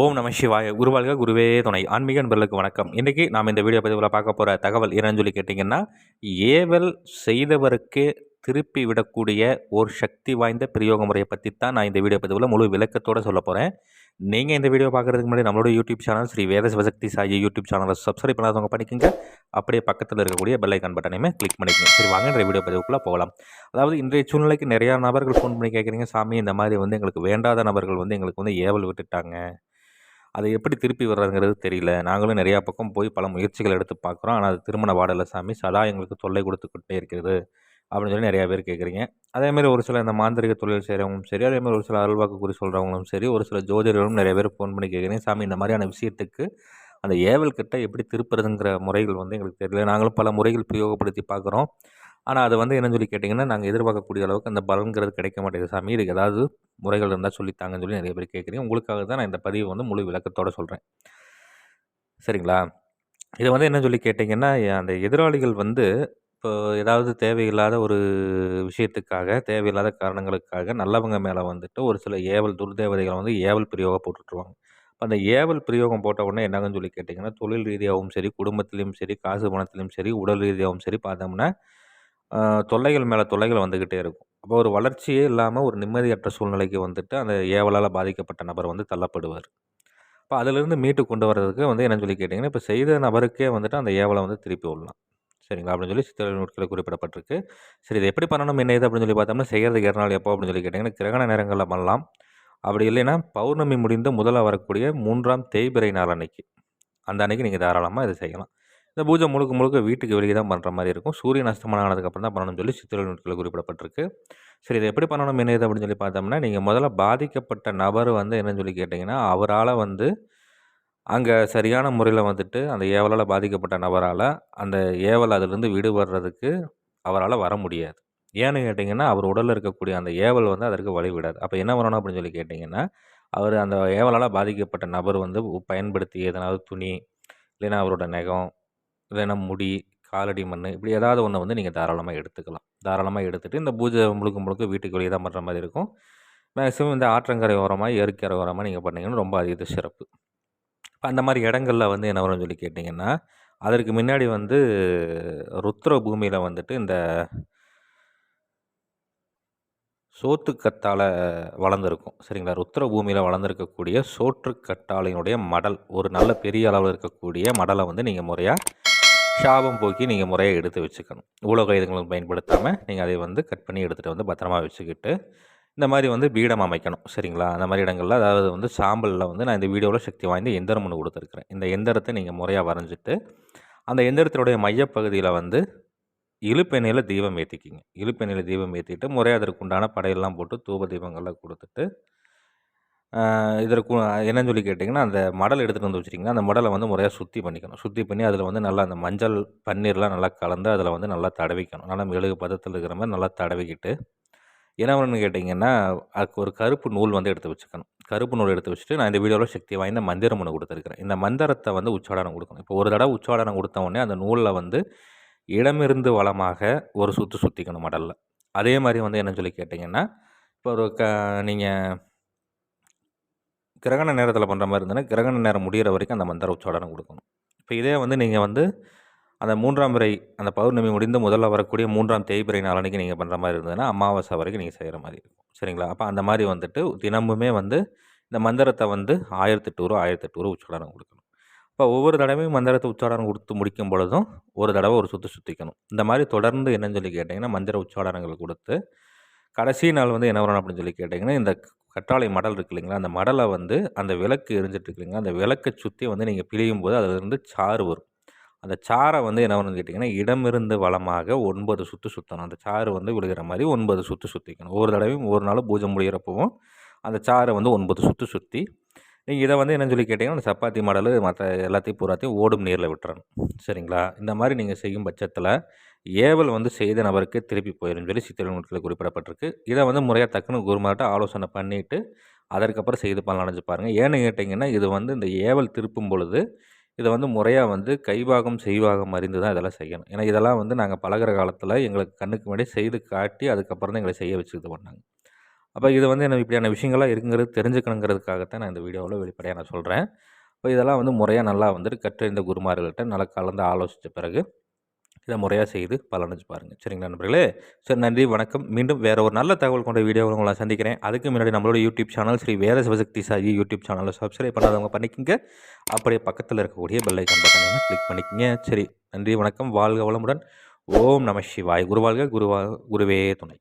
ஓம் நம சிவாய குருவாழ்க குருவே துணை. ஆன்மீக நண்பர்களுக்கு வணக்கம். இன்றைக்கி நாம் இந்த வீடியோ பதிவில் பார்க்க போகிற தகவல் என்னன்னு சொல்லி கேட்டிங்கன்னா ஏவல் செய்தவருக்கு திருப்பி விடக்கூடிய ஒரு சக்தி வாய்ந்த பிரயோக முறையை பற்றி தான் நான் இந்த வீடியோ பதிவில் முழு விளக்கத்தோடு சொல்ல போகிறேன் நீங்கள் இந்த வீடியோ பார்க்குறதுக்கு முன்னாடி நம்மளோட YouTube channel Sri Veda Sivasakthi Sai YouTube சேனலை சப்ஸ்கிரைப் பண்ணாதவங்க பண்ணிக்கோங்க அப்படியே பக்கத்தில் இருக்கக்கூடிய பெல் ஐக்கான் பட்டனையுமே கிளிக் பண்ணிக்கோங்க. சரி வாங்க இந்த வீடியோ பதிவுக்குள்ளே போகலாம். அதாவது இன்றைய சூழ்நிலைக்கு நிறையா நபர்கள் ஃபோன் பண்ணி கேட்குறீங்க சாமி இந்த மாதிரி வந்து எங்களுக்கு வேண்டாத நபர்கள் வந்து எங்களுக்கு வந்து ஏவல் விட்டுட்டாங்க. அதை எப்படி திருப்பி வர்றதுங்கிறது தெரியல. நாங்களும் நிறையா பக்கம் போய் பல முயற்சிகள் எடுத்து பார்க்குறோம். ஆனால் அது திருமண வாடலை சாமி சதா எங்களுக்கு தொல்லை கொடுத்துக்கிட்டே இருக்கிறது அப்படின்னு சொல்லி நிறையா பேர் கேட்குறீங்க. அதேமாதிரி ஒரு சில இந்த மாந்திரிக தொழில் செய்கிறவங்களும் சரி அதேமாதிரி ஒரு சில அருள்வாக்கு குறி சொல்கிறவங்களும் சரி ஒரு சில ஜோதிடர்களும் நிறைய பேர் ஃபோன் பண்ணி கேட்குறீங்க. சாமி இந்த மாதிரியான விஷயத்துக்கு அந்த ஏவல் கிட்ட எப்படி திருப்புறதுங்கிற முறைகள் வந்து எங்களுக்கு தெரியல. நாங்களும் பல முறைகள் பிரயோகப்படுத்தி பார்க்குறோம். ஆனால் அது வந்து என்னன்னு சொல்லி கேட்டிங்கன்னா நாங்கள் எதிர்பார்க்கக்கூடிய அளவுக்கு அந்த பலன்கிறது கிடைக்க மாட்டேங்குது. சாமி இதுக்கு ஏதாவது முறைகள் இருந்தால் சொல்லித்தாங்கன்னு சொல்லி நிறைய பேர் கேட்குறீங்க. உங்களுக்காக தான் நான் இந்த பதிவு வந்து முழு விளக்கத்தோடு சொல்கிறேன் சரிங்களா? இதை வந்து என்ன சொல்லி கேட்டிங்கன்னா அந்த எதிராளிகள் வந்து இப்போ ஏதாவது தேவையில்லாத ஒரு விஷயத்துக்காக தேவையில்லாத காரணங்களுக்காக நல்லவங்க மேலே வந்துட்டு ஒரு சில ஏவல் துர்தேவதைகளை வந்து ஏவல் பிரயோகம் போட்டுட்ருவாங்க. இப்போ அந்த ஏவல் பிரயோகம் போட்ட உடனே என்னங்கன்னு சொல்லி கேட்டிங்கன்னா தொழில் ரீதியாகவும் சரி குடும்பத்திலையும் சரி காசு பணத்திலையும் சரி உடல் ரீதியாகவும் சரி பார்த்தோம்னா தொல்லைகள் மேலே தொல்லைகள் வந்துக்கிட்டே இருக்கும். அப்போ ஒரு வளர்ச்சியே இல்லாமல் ஒரு நிம்மதியற்ற சூழ்நிலைக்கு வந்துட்டு அந்த ஏவலால் பாதிக்கப்பட்ட நபர் வந்து தள்ளப்படுவார். இப்போ அதிலிருந்து மீட்டு கொண்டு வர்றதுக்கு வந்து என்னன்னு சொல்லி கேட்டிங்கன்னா இப்போ செய்த நபருக்கே வந்துட்டு அந்த ஏவலை வந்து திருப்பி விடலாம். சரிங்களா? அப்படின்னு சொல்லி சித்திரை நூட்களில் குறிப்பிடப்பட்டிருக்கு. சரி இது எப்படி பண்ணணும்? என்ன இது? அப்படின்னு சொல்லி பார்த்தோம்னா செய்கிறதுக்கு இரநாள் எப்போ? அப்படின்னு சொல்லி கேட்டிங்கன்னா கிரகண நேரங்களில் பண்ணலாம். அப்படி இல்லைன்னா பௌர்ணமி முடிந்து முதல்ல வரக்கூடிய மூன்றாம் தேய்பிரை நாள் அன்னைக்கு. அந்த அன்னைக்கு நீங்கள் தாராளமாக இதை செய்யலாம். இந்த பூஜை முழுக்க முழுக்க வீட்டுக்கு வெளியே தான் பண்ணுற மாதிரி இருக்கும். சூரியன் அஸ்தமனம் ஆனதுக்கப்புறம் தான் பண்ணணும்னு சொல்லி சித்திரை நூட்களில் குறிப்பிடப்பட்டிருக்கு. சரி இதை எப்படி பண்ணணும் என்ன இது அப்படின்னு சொல்லி பார்த்தோம்னா நீங்கள் முதல்ல பாதிக்கப்பட்ட நபர் வந்து என்னன்னு சொல்லி கேட்டிங்கன்னா அவரால் வந்து அங்கே சரியான முறையில் வந்துட்டு அந்த ஏவலால் பாதிக்கப்பட்ட நபரால் அந்த ஏவல் அதிலிருந்து விடுபடுறதுக்கு அவரால் வர முடியாது. ஏன்னு கேட்டிங்கன்னா அவர் உடலில் இருக்கக்கூடிய அந்த ஏவல் வந்து அதற்கு வழி விடாது. அப்போ என்ன வரணும் அப்படின்னு சொல்லி கேட்டிங்கன்னா அவர் அந்த ஏவலால் பாதிக்கப்பட்ட நபர் வந்து பயன்படுத்தி எதனாவது துணி இல்லைன்னா அவரோட நகம் இல்லைன்னா முடி காலடி மண் இப்படி ஏதாவது ஒன்று வந்து நீங்கள் தாராளமாக எடுத்துக்கலாம். தாராளமாக எடுத்துகிட்டு இந்த பூஜை முழுக்க முழுக்க வீட்டுக்கு வெளியே தான் பண்ணுற மாதிரி இருக்கும். மேக்ஸிமம் இந்த ஆற்றங்கரை ஓரமாக ஏற்கரை ஓரமாக நீங்கள் பண்ணிங்கன்னா ரொம்ப அதிக சிறப்பு. இப்போ அந்த மாதிரி இடங்களில் வந்து என்ன வரும்னு சொல்லி கேட்டிங்கன்னா அதற்கு முன்னாடி வந்து ருத்ர பூமியில் வந்துட்டு இந்த சோத்துக்கத்தால் வளர்ந்துருக்கும். சரிங்களா? ருத்ர பூமியில் வளர்ந்துருக்கக்கூடிய சோற்றுக்கத்தாழையினுடைய மடல் ஒரு நல்ல பெரிய அளவில் இருக்கக்கூடிய மடலை வந்து நீங்கள் முறையாக ஷாபம் போக்கி நீங்கள் முறையாக எடுத்து வச்சுக்கணும். உலக இதுங்களும் பயன்படுத்தாமல் நீங்கள் அதை வந்து கட் பண்ணி எடுத்துகிட்டு வந்து பத்திரமா வச்சுக்கிட்டு இந்த மாதிரி வந்து பீடம் அமைக்கணும். சரிங்களா? அந்த மாதிரி இடங்களில் அதாவது வந்து சாம்பலில் வந்து நான் இந்த வீடியோவில் சக்தி வாய்ந்த எந்திரம் ஒன்று கொடுத்துருக்குறேன். இந்த எந்திரத்தை நீங்கள் முறையாக வரைஞ்சிட்டு அந்த எந்திரத்தினுடைய மையப்பகுதியில் வந்து இழுப்பெண்ணையில் தீபம் ஏற்றிக்கிங்க இழுப்பெண்ணையில் தீபம் ஏற்றிட்டு முறையாக அதற்கு உண்டான படையெல்லாம் போட்டு தூப தீபங்கள்லாம் கொடுத்துட்டு இதற்கு என்னன்னு சொல்லி கேட்டிங்கன்னா அந்த மடல் எடுத்துகிட்டு வந்து வச்சுருக்கீங்கன்னா அந்த மடலை வந்து முறையாக சுத்தி பண்ணிக்கணும். சுத்தி பண்ணி அதில் வந்து நல்லா அந்த மஞ்சள் பன்னீர்லாம் நல்லா கலந்து அதில் வந்து நல்லா தடவிக்கணும். நல்லா மெழுகு பதத்தில் இருக்கிற மாதிரி நல்லா தடவிக்கிட்டு என்ன பண்ணணும்னு கேட்டிங்கன்னா அதுக்கு ஒரு கருப்பு நூல் வந்து எடுத்து வச்சுக்கணும். கருப்பு நூல் எடுத்து வச்சுட்டு நான் இந்த வீடியோவில் சக்தி வாய்ந்த மந்திரம் ஒன்று கொடுத்துருக்குறேன். இந்த மந்திரத்தை வந்து உச்சாடனம் கொடுக்கணும். இப்போ ஒரு தடவை உச்சாடனம் கொடுத்த உடனே அந்த நூலில் வந்து இடமிருந்து வளமாக ஒரு சுற்று சுற்றிக்கணும் மடலில். அதே மாதிரி வந்து என்னன்னு சொல்லி கேட்டிங்கன்னா இப்போ ஒரு க நீங்கள் கிரகண நேரத்தில் பண்ணுற மாதிரி இருந்ததுன்னா கிரகண நேரம் முடிகிற வரைக்கும் அந்த மந்திர உச்சாடனம் கொடுக்கணும். இப்போ இதே வந்து நீங்கள் வந்து அந்த மூன்றாம் பிறை அந்த பௌர்ணமி முடிந்து முதல்ல வரக்கூடிய மூன்றாம் தேய்பிறை நாளன்னைக்கு நீங்கள் பண்ணுற மாதிரி இருந்ததுன்னா அமாவாசை வரைக்கும் நீங்கள் செய்கிற மாதிரி இருக்கும். சரிங்களா? அப்போ அந்த மாதிரி வந்துட்டு தினமுமே வந்து இந்த மந்திரத்தை வந்து ஆயிரத்தெட்டு ரூபா ஆயிரத்தெட்டு ரூபா உச்சாடனம் கொடுக்கணும். இப்போ ஒவ்வொரு தடவையும் மந்திரத்தை உச்சாடனம் கொடுத்து முடிக்கும் பொழுதும் ஒரு தடவை ஒரு சுற்று சுற்றிக்கணும் இந்த மாதிரி தொடர்ந்து என்னன்னு சொல்லி கேட்டிங்கன்னா மந்திர உச்சாடனங்கள் கொடுத்து கடைசி நாள் வந்து என்ன வரணும் அப்படின்னு சொல்லி கேட்டிங்கன்னா இந்த கற்றாழை மடல் இருக்கு இல்லைங்களா? அந்த மடலை வந்து அந்த விளக்கு எரிஞ்சிட்டு இருக்கு இல்லைங்களா? அந்த விளக்கை சுற்றி வந்து நீங்கள் பிழியும் போது அதிலிருந்து சாறு வரும். அந்த சாரை வந்து என்ன வரும்னு கேட்டிங்கன்னா இடமிருந்து வளமாக ஒன்பது சுற்று சுற்றணும் அந்த சாறு வந்து விழுகிற மாதிரி ஒன்பது சுற்று சுற்றிக்கணும் ஒவ்வொரு தடவையும் ஒரு நாள் பூஜை முடிகிறப்பவும் அந்த சாரை வந்து ஒன்பது சுற்று சுற்றி நீங்கள் இதை வந்து என்னன்னு சொல்லி கேட்டிங்கன்னா அந்த சப்பாத்தி மடல் மற்ற எல்லாத்தையும் பூராத்தையும் ஓடும் நீரில் விட்டுறணும். சரிங்களா? இந்த மாதிரி நீங்கள் செய்யும் பட்சத்தில் ஏவல் வந்து செய்த நபருக்கு திருப்பி போயிடும் சொல்லி சித்திரை குறிப்பிடப்பட்டிருக்கு. இதை வந்து முறையாக தக்குன்னு குருமாட்ட ஆலோசனை பண்ணிவிட்டு அதற்கப்புறம் செய்து பலனடைஞ்சு பாருங்கள் ஏன்னு கேட்டிங்கன்னா இது வந்து இந்த ஏவல் திருப்பும் பொழுது இதை வந்து முறையாக வந்து கைவாகம் செய்வாகம் அறிந்து தான் இதெல்லாம் செய்யணும். ஏன்னா இதெல்லாம் வந்து நாங்கள் பழகிற காலத்தில் எங்களுக்கு கண்ணுக்கு முன்னாடி செய்து காட்டி அதுக்கப்புறம் தான் எங்களை செய்ய வச்சு இது பண்ணாங்க அப்போ இது வந்து என்ன இப்படியான விஷயங்கள்லாம் இருக்குங்கிறது தெரிஞ்சுக்கணுங்கிறதுக்காகத்தான் நான் இந்த வீடியோவில் வெளிப்படையாக நான் சொல்கிறேன் இப்போ இதெல்லாம் வந்து முறையாக நல்லா வந்துட்டு கற்றறிந்த குருமார்கள்ட்ட நல்லா கலந்து ஆலோசித்த பிறகு இதை முறையாக செய்து பலனடைஞ்சு பாருங்கள் சரிங்களா நண்பர்களே? சரி நன்றி வணக்கம். மீண்டும் வேறு ஒரு நல்ல தகவல் கொண்ட வீடியோவில் உங்களை சந்திக்கிறேன். அதுக்கு முன்னாடி நம்மளோட YouTube channel Sri Veda Sivasakthi Saji YouTube சேனலை சப்ஸ்கிரைப் பண்ணாதவங்க பண்ணிக்கோங்க. அப்படியே பக்கத்தில் இருக்கக்கூடிய பெல்லை ஐக்கான் பட்டனை கிளிக் பண்ணிக்கோங்க. சரி நன்றி வணக்கம். வாழ்க வளமுடன். ஓம் நம சிவாய். குருவாழ்க குருவா குருவே துணை.